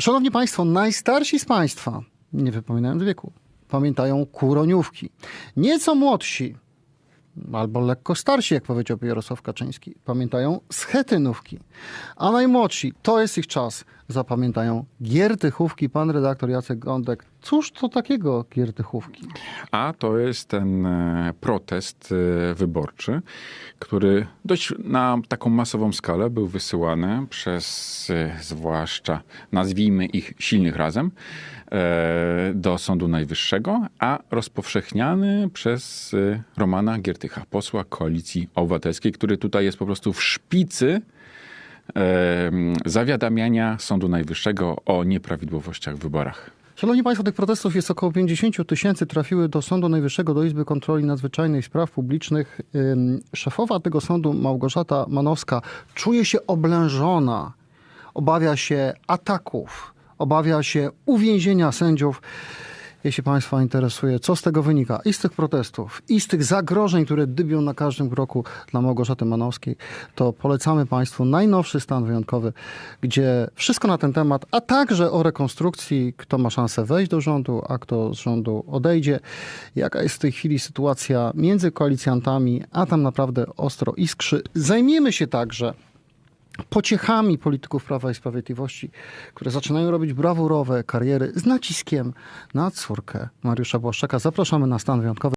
Szanowni Państwo, najstarsi z Państwa, nie wypominając wieku, pamiętają kuroniówki. Nieco młodsi, albo lekko starsi, jak powiedziałby Jarosław Kaczyński, pamiętają schetynówki. A najmłodsi, to jest ich czas, zapamiętają giertychówki. Pan redaktor Jacek Gądek, cóż to takiego giertychówki? A to jest ten e, protest e, wyborczy, który dość na taką masową skalę był wysyłany przez e, zwłaszcza, nazwijmy ich silnych razem, do Sądu Najwyższego, a rozpowszechniany przez Romana Giertycha, posła Koalicji Obywatelskiej, który tutaj jest po prostu w szpicy zawiadamiania Sądu Najwyższego o nieprawidłowościach w wyborach. Szanowni Państwo, tych protestów jest około 50 tysięcy. Trafiły do Sądu Najwyższego, do Izby Kontroli Nadzwyczajnej Spraw Publicznych. Szefowa tego sądu, Małgorzata Manowska, czuje się oblężona. Obawia się ataków, obawia się uwięzienia sędziów. Jeśli Państwa interesuje, co z tego wynika i z tych protestów, i z tych zagrożeń, które dybią na każdym kroku dla Małgorzaty Manowskiej, to polecamy Państwu najnowszy stan wyjątkowy, gdzie wszystko na ten temat, a także o rekonstrukcji, kto ma szansę wejść do rządu, a kto z rządu odejdzie, jaka jest w tej chwili sytuacja między koalicjantami, a tam naprawdę ostro iskrzy. Zajmiemy się także pociechami polityków Prawa i Sprawiedliwości, które zaczynają robić brawurowe kariery z naciskiem na córkę Mariusza Błaszczaka. Zapraszamy na stan wyjątkowy.